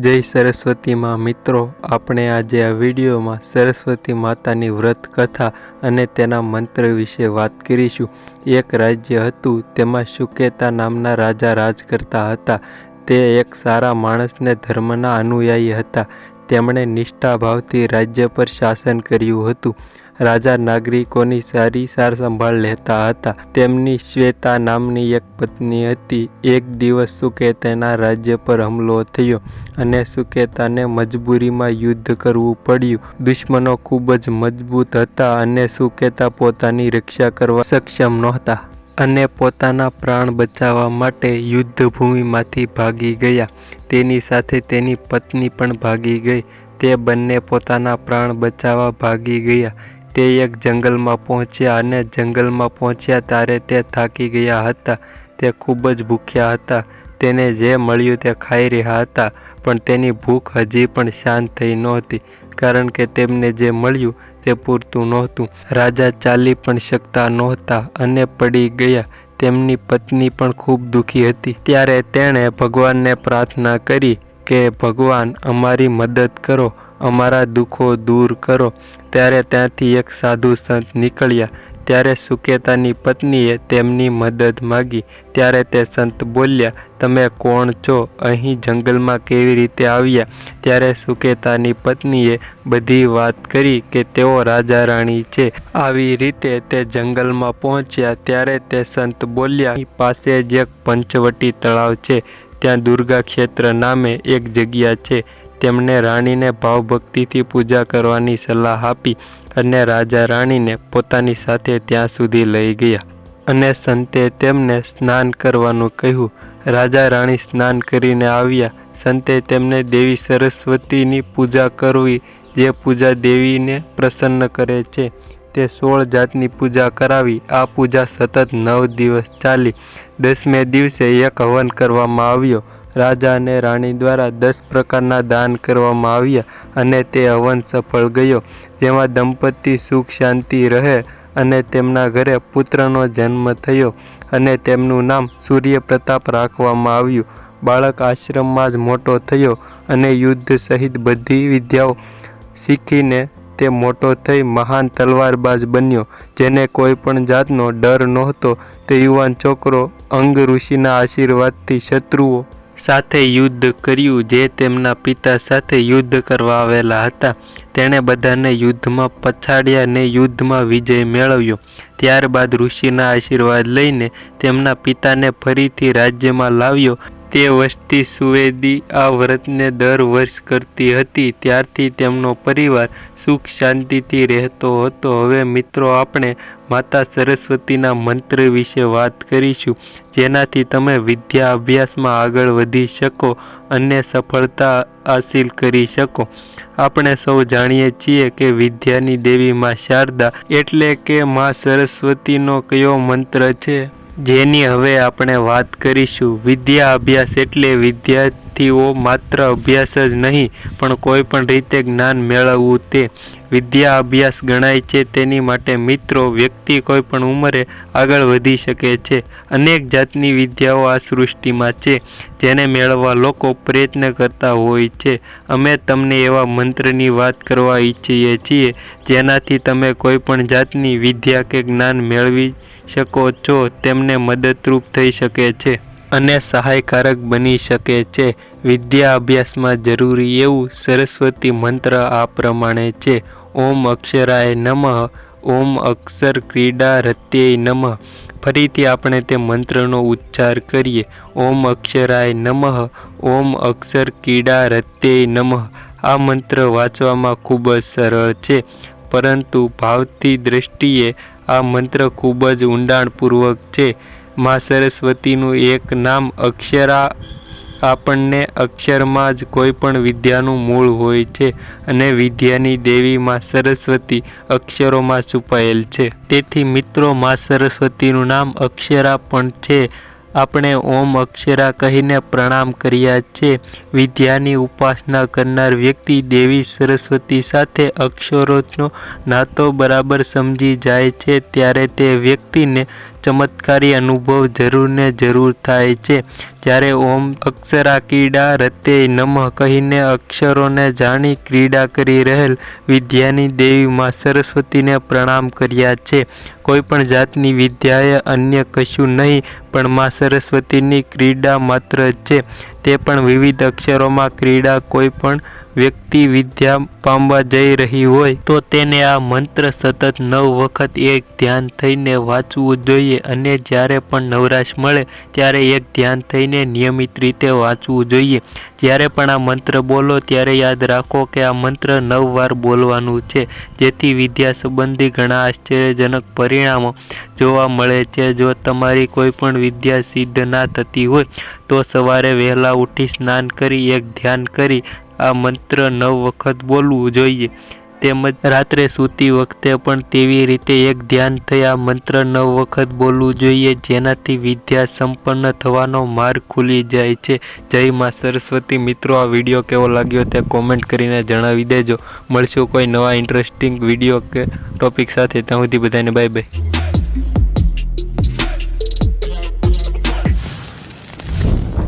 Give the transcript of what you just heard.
જય સરસ્વતીમાં મિત્રો, આપણે આજે આ વિડીયોમાં સરસ્વતી માતાની વ્રત કથા અને તેના મંત્ર વિશે વાત કરીશું. એક રાજ્ય હતું, તેમાં સુકેતા નામના રાજા રાજ કરતા હતા. તે એક સારા માણસને ધર્મના અનુયાયી હતા. તેમણે નિષ્ઠાભાવથી રાજ્ય પર શાસન કર્યું હતું. રાજા નાગરિકોની સારી સાર સંભાળ લેતા હતા. તેમની શ્વેતા નામની એક પત્ની હતી. એક દિવસ સુકેતાના રાજ્ય પર હુમલો થયો અને સુકેતાને મજબૂરીમાં યુદ્ધ કરવું પડ્યું. દુશ્મનો ખૂબ જ મજબૂત હતા અને સુકેતા પોતાની રક્ષા કરવા સક્ષમ નહોતા અને પોતાના પ્રાણ બચાવવા માટે યુદ્ધભૂમિમાંથી ભાગી ગયા. તેની સાથે તેની પત્ની પણ ભાગી ગઈ. તે બંને પોતાના પ્રાણ બચાવવા ભાગી ગયા. તે એક જંગલમાં પહોંચ્યા અને જંગલમાં પહોંચ્યા ત્યારે તે થાકી ગયા હતા. તે ખૂબ જ ભૂખ્યા હતા. તેને જે મળ્યું તે ખાઈ રહ્યા હતા, પણ તેની ભૂખ હજી પણ શાંત થઈ નહોતી, કારણ કે તેમને જે મળ્યું તે પૂરતું નહોતું. રાજા ચાલી પણ શકતા નહોતા અને પડી ગયા. તેમની પત્ની પણ ખૂબ દુઃખી હતી. ત્યારે તેણે ભગવાનને પ્રાર્થના કરી કે, ભગવાન, અમારી મદદ કરો. અમારા દુઃખો દૂર કરો. ત્યારે ત્યાંથી એક સાધુ સંત નીકળ્યા. ત્યારે સુકેતાની પત્નીએ તેમની મદદ માગી. ત્યારે તે સંત બોલ્યા, તમે કોણ છો? અહીં જંગલમાં કેવી રીતે આવ્યા? ત્યારે સુકેતાની પત્નીએ બધી વાત કરી કે તેઓ રાજા રાણી છે. આવી રીતે તે જંગલમાં પહોંચ્યા. ત્યારે તે સંત બોલ્યા પાસે જ એક પંચવટી તળાવ છે. ત્યાં દુર્ગા ક્ષેત્ર નામે એક જગ્યા છે. તેમણે રાણીને ભાવભક્તિથી પૂજા કરવાની સલાહ આપી અને રાજા રાણીને પોતાની સાથે ત્યાં સુધી લઈ ગયા. અને સંતે તેમને સ્નાન કરવાનું કહ્યું. રાજા રાણી સ્નાન કરીને આવ્યા. સંતે તેમને દેવી સરસ્વતીની પૂજા કરવી, જે પૂજા દેવીને પ્રસન્ન કરે છે, તે સોળ જાતની પૂજા કરાવી. આ પૂજા સતત નવ દિવસ ચાલી. દસમે દિવસે એક હવન કરવામાં આવ્યો. રાજા અને રાણી દ્વારા દસ પ્રકારના દાન કરવામાં આવ્યા અને તે હવન સફળ ગયો. જેમાં દંપતી સુખ, શાંતિ રહે અને તેમના ઘરે પુત્રનો જન્મ થયો અને તેમનું નામ સૂર્યપ્રતાપ રાખવામાં આવ્યું. બાળક આશ્રમમાં જ મોટો થયો અને યુદ્ધ સહિત બધી વિદ્યાઓ શીખીને તે મોટો થઈ મહાન તલવારબાજ બન્યો, જેને કોઈ પણ જાતનો ડર નહોતો. તે યુવાન છોકરો અંગ ઋષિના આશીર્વાદથી શત્રુઓ સાથે યુદ્ધ કર્યું, જે તેમના પિતા સાથે યુદ્ધ કરવા આવેલા હતા. તેણે બધાને યુદ્ધમાં પછાડ્યા ને યુદ્ધમાં વિજય મેળવ્યો. ત્યારબાદ ઋષિના આશીર્વાદ લઈને તેમના પિતાને ફરીથી રાજ્યમાં લાવ્યો. તે વસ્તી સુવેદી આ વ્રતને દર વર્ષ કરતી હતી. ત્યારથી તેમનો પરિવાર સુખ શાંતિથી રહેતો હતો. હવે મિત્રો, આપણે માતા સરસ્વતીના મંત્ર વિશે વાત કરીશું, જેનાથી તમે વિદ્યા અભ્યાસમાં આગળ વધી શકો અને સફળતા હાસિલ કરી શકો. આપણે સૌ જાણીએ છીએ કે વિદ્યાની દેવી માં શારદા એટલે કે માં સરસ્વતીનો કયો મંત્ર છે? જેની હવે આપણે વાત કરીશું વિદ્યા અભ્યાસ એટલે વિદ્યાર્થીઓ માત્ર અભ્યાસ જ નહીં, પણ કોઈ પણ રીતે જ્ઞાન મેળવવું તે વિદ્યા અભ્યાસ ગણાય છે. તેની માટે મિત્રો, વ્યક્તિ કોઈ પણ ઉંમરે આગળ વધી શકે છે. અનેક જાતની વિદ્યાઓ આ સૃષ્ટિમાં છે, જેને મેળવવા લોકો પ્રયત્ન કરતા હોય છે. અમે તમને એવા મંત્રની વાત કરવા ઈચ્છીએ છીએ, જેનાથી તમે કોઈ પણ જાતની વિદ્યા કે જ્ઞાન મેળવી શકો છો, તેમને મદદરૂપ થઈ શકે છે. અને સહાયકારક બની શકે છે. વિદ્યા અભ્યાસમાં જરૂરી એવું સરસ્વતી મંત્ર આ પ્રમાણે છે. ઓમ અક્ષરાય નમઃ, ઓમ અક્ષર ક્રીડા રત્યય નમઃ. ફરીથી આપણે તે મંત્રનો ઉચ્ચાર કરીએ. ઓમ અક્ષરાય નમઃ, ઓમ અક્ષર ક્રીડા રત્યય નમઃ. આ મંત્ર વાંચવામાં ખૂબ જ સરળ છે. પરંતુ ભાવથી દ્રષ્ટિએ આ મંત્ર ખૂબ જ ઊંડાણપૂર્વક છે. માં સરસ્વતીનું એક નામ અક્ષરા આપણને અક્ષરમાં જ કોઈ પણ વિદ્યાનું મૂળ હોય છે અને વિદ્યાની દેવી માં સરસ્વતી અક્ષરોમાં છુપાયેલ છે. તેથી મિત્રો, માં સરસ્વતીનું નામ અક્ષરા પણ છે. આપણે ઓમ અક્ષરા કહીને પ્રણામ કર્યા છે. વિદ્યાની ઉપાસના કરનાર વ્યક્તિ દેવી સરસ્વતી સાથે અક્ષરોનો નાતો બરાબર સમજી જાય છે. ત્યારે તે વ્યક્તિને ચમત્કારી અનુભવ જરૂર ને જરૂર થાય છે. જ્યારે ઓમ અક્ષરા ક્રીડા રતે નમઃ કહીને અક્ષરોને જાણી ક્રીડા કરી રહેલ વિદ્યાની દેવી માં સરસ્વતીને પ્રણામ કર્યા છે. કોઈ પણ જાતની વિદ્યાએ અન્ય કશું નહીં, પણ માં સરસ્વતીની ક્રીડા માત્ર છે. તે પણ વિવિધ અક્ષરોમાં ક્રીડા કોઈ પણ વ્યક્તિ વિદ્યા પામવા જઈ રહી હોય, તો તેને આ મંત્ર સતત નવ વખત એક ધ્યાન થઈને વાંચવું જોઈએ અને જ્યારે પણ નવરાશ મળે, ત્યારે એક ધ્યાન થઈને નિયમિત રીતે વાંચવું જોઈએ. જ્યારે પણ આ મંત્ર બોલો, ત્યારે યાદ રાખો કે આ મંત્ર નવ વાર બોલવાનું છે. જેથી વિદ્યા સંબંધી ઘણા આશ્ચર્યજનક પરિણામો જોવા મળે છે. જો તમારી કોઈ પણ વિદ્યા સિદ્ધ ના થતી હોય, તો સવારે વહેલા ઉઠી સ્નાન કરી, એક ધ્યાન કરી આ મંત્ર નવ વખત બોલવું જોઈએ. તેમજ રાત્રે સૂતી વખતે પણ તેવી રીતે એક ધ્યાન થયા મંત્ર નવ વખત બોલવું જોઈએ. જેનાથી વિદ્યા સંપન્ન થવાનો માર્ગ ખુલી જાય છે. જય માં સરસ્વતી. મિત્રો, આ વીડિયો કેવો લાગ્યો તે કોમેન્ટ કરીને જણાવી દેજો. મળશું કોઈ નવા ઇન્ટરેસ્ટિંગ વીડિયો કે ટોપિક સાથે. ત્યાં સુધી બધાને બાય બાય